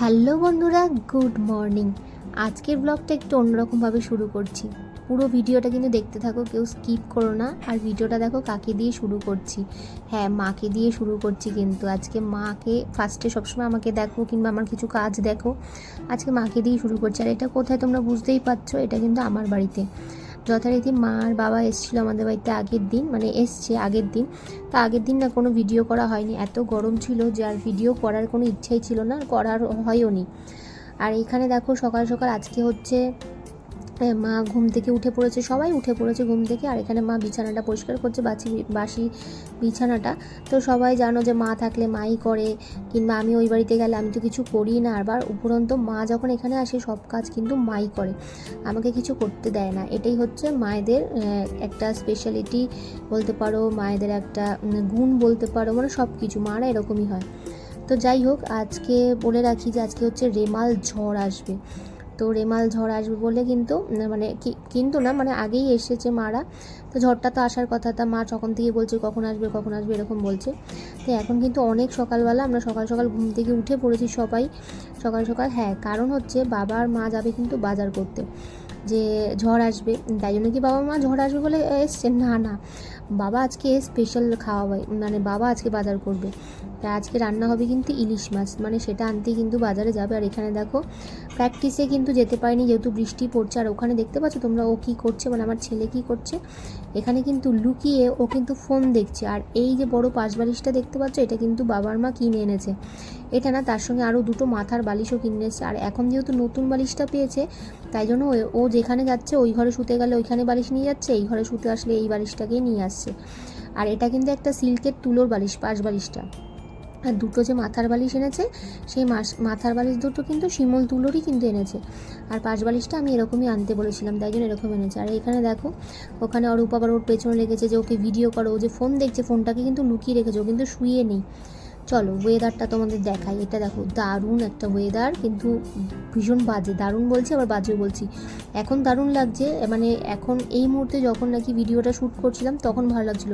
Hello বন্ধুরা, good morning. আজকের ব্লগটা একটু অন্যরকমভাবে শুরু করছি। পুরো ভিডিওটা কিন্তু দেখতে থাকো, কেউ স্কিপ করো না। আর ভিডিওটা দেখো কাকে দিয়ে শুরু করছি। হ্যাঁ মাকে দিয়ে শুরু করছি কিন্তু। আজকে মাকে ফার্স্টে সবসময় আমাকে দেখো কিংবা আমার কিছু কাজ দেখো। আজকে মাকে দিয়ে শুরু করছি। আর এটা কোথায় তোমরা বুঝতেই পারছ, এটা কিন্তু আমার বাড়িতে। যথারীতি মা আর বাবা এসেছিল আমাদের বাড়িতে আগের দিন মানে এসছে আগের দিন। তা আগের দিন না কোনো ভিডিও করা হয়নি। এত গরম ছিল যে আর ভিডিও করার কোনো ইচ্ছাই ছিল না করার হয়ও নি আর এখানে দেখো সকাল সকাল আজকে হচ্ছে মা ঘুম থেকে উঠে পড়েছে, সবাই উঠে পড়েছে ঘুম থেকে, আর এখানে মা বিছানাটা পরিষ্কার করছে, বাসি বাসি বিছানাটা। তো সবাই জানো যে মা থাকলে মাই করে, কিংবা আমি ওই বাড়িতে গেলে আমি তো কিছু করি না আবার উপরন্ত মা যখন এখানে আসে, সব কাজ কিন্তু মাই করে, আমাকে কিছু করতে দেয় না। এটাই হচ্ছে মায়েদের একটা স্পেশালিটি বলতে পারো, মায়েদের একটা গুণ বলতে পারো মানে সব কিছু মারা এরকমই হয়। তো যাই হোক, আজকে বলে রাখি যে আজকে হচ্ছে রেমাল ঝড় আসবে। তো রেমাল ঝড় আসবে বলে কিন্তু মানে কিন্তু না মানে আগেই এসেছে মারা। তো ঝড়টা তো আসার কথা, তা মা তখন থেকে বলছে, কখন আসবে কখন আসবে এরকম বলছে। তো এখন কিন্তু অনেক সকালবেলা আমরা সকাল সকাল ঘুম থেকে উঠে পড়েছি সবাই। সকাল সকাল হ্যাঁ কারণ হচ্ছে বাবা আর মা যাবে কিন্তু বাজার করতে। যে ঝড় আসবে, তাই জন্য কি বাবা মা ঝড় আসবে বলে এসছে না না। বাবা আজকে স্পেশাল খাওয়াবে মানে বাবা আজকে বাজার করবে। তা আজকে রান্না হবে কিন্তু ইলিশ মাছ মানে সেটা আনতে কিন্তু বাজারে যাবে। আর এখানে দেখো প্র্যাকটিসে কিন্তু যেতে পারিনি, যেহেতু বৃষ্টি পড়ছে। আর ওখানে দেখতে পাচ্ছ তোমরা, ও কী করছে মানে আমার ছেলে কী করছে? এখানে কিন্তু লুকিয়ে ও কিন্তু ফোন দেখছে। আর এই যে বড় পাশ বালিশটা দেখতে পাচ্ছ, এটা কিন্তু বাবার মা কিনে এনেছে। এটা না তার সঙ্গে আরও দুটো মাথার বালিশও কিনে এনেছে আর এখন যেহেতু নতুন বালিশটা পেয়েছে, তাই জন্য ও- যেখানে যাচ্ছে, ওই ঘরে শুতে গেলে ওইখানে বালিশ নিয়ে যাচ্ছে, এই ঘরে শুতে আসলে এই বালিশটাকেই নিয়ে আসছে। আর এটা কিন্তু একটা সিল্কের তুলোর বালিশ, পাশ বালিশটা। আর দুটো যে মাথার বালিশ এনেছে, সেই মাথার বালিশ দুটো কিন্তু শিমল তুলোরই কিন্তু এনেছে। আর পাশ বালিশটা আমি এরকমই আনতে বলেছিলাম, তাই জন্য এরকম এনেছে। আর এখানে দেখো, ওখানে অরূপ আবার ওর পেছনে লেগেছে যে ওকে ভিডিও করো, ও যে ফোন দেখছে ফোনটাকে কিন্তু লুকিয়ে রেখেছে, ও কিন্তু শুয়ে নেই। চলো ওয়েদারটা তোমাদের দেখাই। এটা দেখো, দারুণ একটা ওয়েদার কিন্তু ভীষণ বাজে। দারুণ বলছি, আবার বাজেও বলছি। এখন দারুণ লাগছে মানে এখন এই মুহূর্তে যখন নাকি ভিডিওটা শ্যুট করছিলাম, তখন ভালো লাগছিল।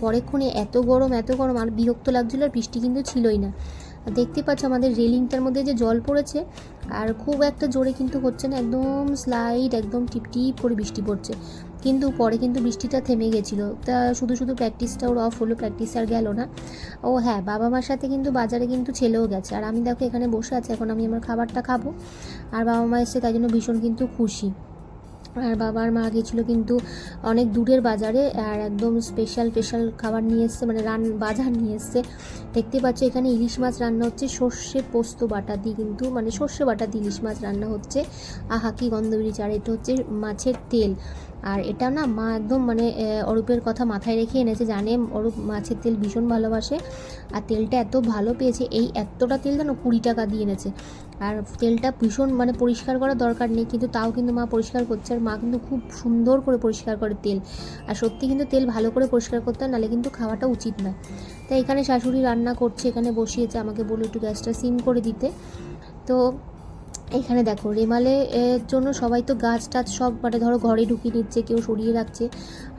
পরেক্ষণে এত গরম এত গরম, আর বিরক্ত লাগছিল, আর বৃষ্টি কিন্তু ছিলই না। দেখতে পাচ্ছ আমাদের রেলিংটার মধ্যে যে জল পড়েছে, আর খুব একটা জোরে কিন্তু হচ্ছে না, একদম স্লাইড একদম টিপ টিপ করে বৃষ্টি পড়ছে। কিন্তু পরে কিন্তু বৃষ্টিটা থেমে গেছিল। তা শুধু শুধু প্র্যাকটিসটা ওর অফ হলো প্র্যাকটিস আর গেল না। ও হ্যাঁ বাবা মার সাথে কিন্তু বাজারে কিন্তু ছেলেও গেছে। আর আমি দেখো এখানে বসে আছি, এখন আমি আমার খাবারটা খাব। আর বাবা মা এসে তাই জন্য ভীষণ কিন্তু খুশি। আর বাবার মা গেছিল কিন্তু অনেক দূরের বাজারে, আর একদম স্পেশাল স্পেশাল খাবার নিয়ে এসছে মানে রান, বাজার নিয়ে এসছে। দেখতে পাচ্ছ এখানে ইলিশ মাছ রান্না হচ্ছে, সর্ষে পোস্ত বাটা দিয়ে কিন্তু মানে সর্ষে বাটা দিয়ে ইলিশ মাছ রান্না হচ্ছে। আহা, কি গন্ধ বেরিয়েছে। আর এটা হচ্ছে মাছের তেল। আর এটা না মা একদম মানে অরূপের কথা মাথায় রেখে এনেছে জানে। অরূপ মাছের তেল ভীষণ ভালোবাসে। আর তেলটা এত ভালো পেয়েছে, এই এতটা তেল যেন কুড়ি টাকা দিয়ে এনেছে। আর তেলটা ভীষণ মানে পরিষ্কার করার দরকার নেই, কিন্তু তাও কিন্তু মা পরিষ্কার করছে। আর মা কিন্তু খুব সুন্দর করে পরিষ্কার করে তেল। আর সত্যি কিন্তু তেল ভালো করে পরিষ্কার করতে হয়, নাহলে কিন্তু খাওয়াটা উচিত না। তাই এখানে শাশুড়ি রান্না করছে, এখানে বসিয়েছে। আমাকে বলে একটু গ্যাসটা সিম করে দিতে। তো এখানে দেখো, রেমালে এর জন্য সবাই তো গাছ টাছ সব মানে ধরো ঘরে ঢুকিয়ে নিচ্ছে কেউ সরিয়ে রাখছে।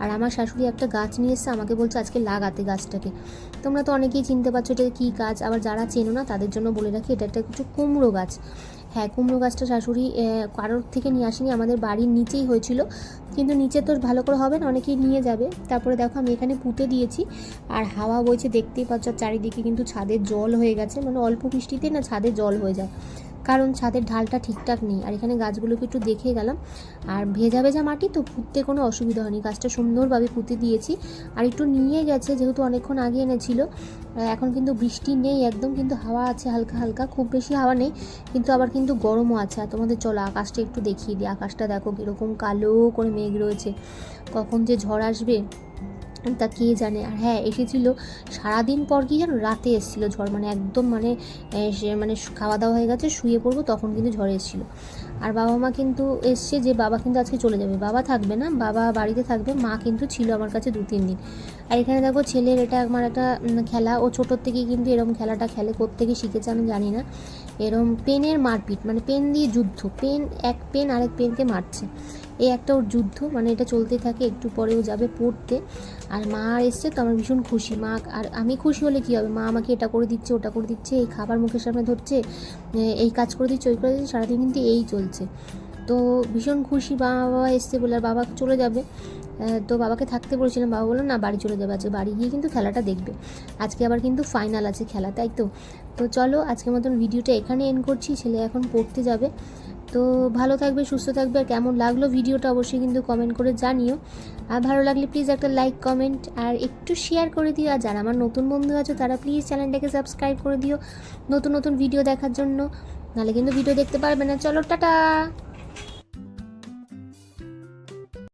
আর আমার শাশুড়ি একটা গাছ নিয়ে এসছে, আমাকে বলছে আজকে লাগাতে গাছটাকে। তোমরা তো অনেকেই চিনতে পারছ এটা কী গাছ, আবার যারা চেনো না, তাদের জন্য বলে রাখি, এটা একটা কিছু কুমড়ো গাছ। হ্যাঁ কুমড়ো গাছটা শাশুড়ি কারোর থেকে নিয়ে আসেনি, আমাদের বাড়ির নিচেই হয়েছিল। কিন্তু নিচে তো ভালো করে হবে না, অনেকেই নিয়ে যাবে। তারপরে দেখো, আমি এখানে পুঁতে দিয়েছি, আর হাওয়া বইছে, দেখতেই পাচ্ছ চারিদিকে কিন্তু ছাদের জল হয়ে গেছে মানে অল্প বৃষ্টিতে না ছাদে জল হয়ে যায়। কারণ ছাদের ঢালটা ঠিকঠাক নেই। আর এখানে গাছগুলোকে একটু দেখে গেলাম। আর ভেজা ভেজা মাটি তো পুঁততে কোনো অসুবিধা হয়নি। গাছটা সুন্দরভাবে পুঁতে দিয়েছি। আর একটু নিয়ে গেছে, যেহেতু অনেকক্ষণ আগে এনেছিল। এখন কিন্তু বৃষ্টি নেই একদম, কিন্তু হাওয়া আছে হালকা হালকা। খুব বেশি হাওয়া নেই, কিন্তু আবার কিন্তু গরমও আছে। আর তোমাদের চলো আকাশটা একটু দেখিয়ে দিই। আকাশটা দেখো কীরকম কালো করে মেঘ রয়েছে। কখন যে ঝড় আসবে তা কে জানে? আর হ্যাঁ এসেছিল সারাদিন পর কি জানো রাতে এসেছিল ঝড়। মানে একদম মানে সে মানে খাওয়া দাওয়া হয়ে গেছে, শুয়ে পড়ব তখন কিন্তু ঝড় এসেছিল। আর বাবা মা কিন্তু এসছে যে বাবা কিন্তু আজকে চলে যাবে। বাবা থাকবে না, বাবা বাড়িতে থাকবে, মা কিন্তু ছিল আমার কাছে দু তিন দিন। আর এখানে দেখো ছেলের এটা আমার একটা খেলা। ও ছোটোর থেকেই কিন্তু এরম খেলাটা খেলে, কোত্থেকে শিখেছে আমি জানি না। এরম পেনের মারপিট মানে পেন দিয়ে যুদ্ধ। পেন, এক পেন আরেক পেনকে মারছে। এই একটা ওর যুদ্ধ মানে এটা চলতে থাকে, একটু পরেও যাবে পড়তে। আর মা আর এসছে তো, আমার ভীষণ খুশি। মা আর আমি খুশি হলে কী হবে? মা আমাকে এটা করে দিচ্ছে, ওটা করে দিচ্ছে, এই খাবার মুখের সামনে ধরছে এই কাজ করে দিচ্ছে, ওই করে দিচ্ছে, সারাদিন কিন্তু এই চলছে। তো ভীষণ খুশি, বাবা বাবা এসছে বলে, আর বাবা চলে যাবে। তো বাবাকে থাকতে বলেছিলাম, বাবা বলল, না, বাড়ি চলে যাবে, আজকে বাড়ি গিয়ে কিন্তু খেলাটা দেখবে। আজকে আবার কিন্তু ফাইনাল আছে খেলা, তাই তো? তো চলো, আজকের মতন ভিডিওটা এখানে এন্ড করছি, ছেলে এখন পড়তে যাবে। তো ভালো থাকবে, সুস্থ থাকবে। আর কেমন লাগল ভিডিওটা অবশ্যই কিন্তু কমেন্ট করে জানিও। আর ভালো লাগলে প্লিজ একটা লাইক কমেন্ট আর একটু শেয়ার করে দিও। আর যারা আমার নতুন বন্ধু আছে, তারা প্লিজ চ্যানেলটাকে সাবস্ক্রাইব করে দিও নতুন নতুন ভিডিও দেখার জন্য। নাহলে কিন্তু ভিডিও দেখতে পারবে না। চলো, টাটা!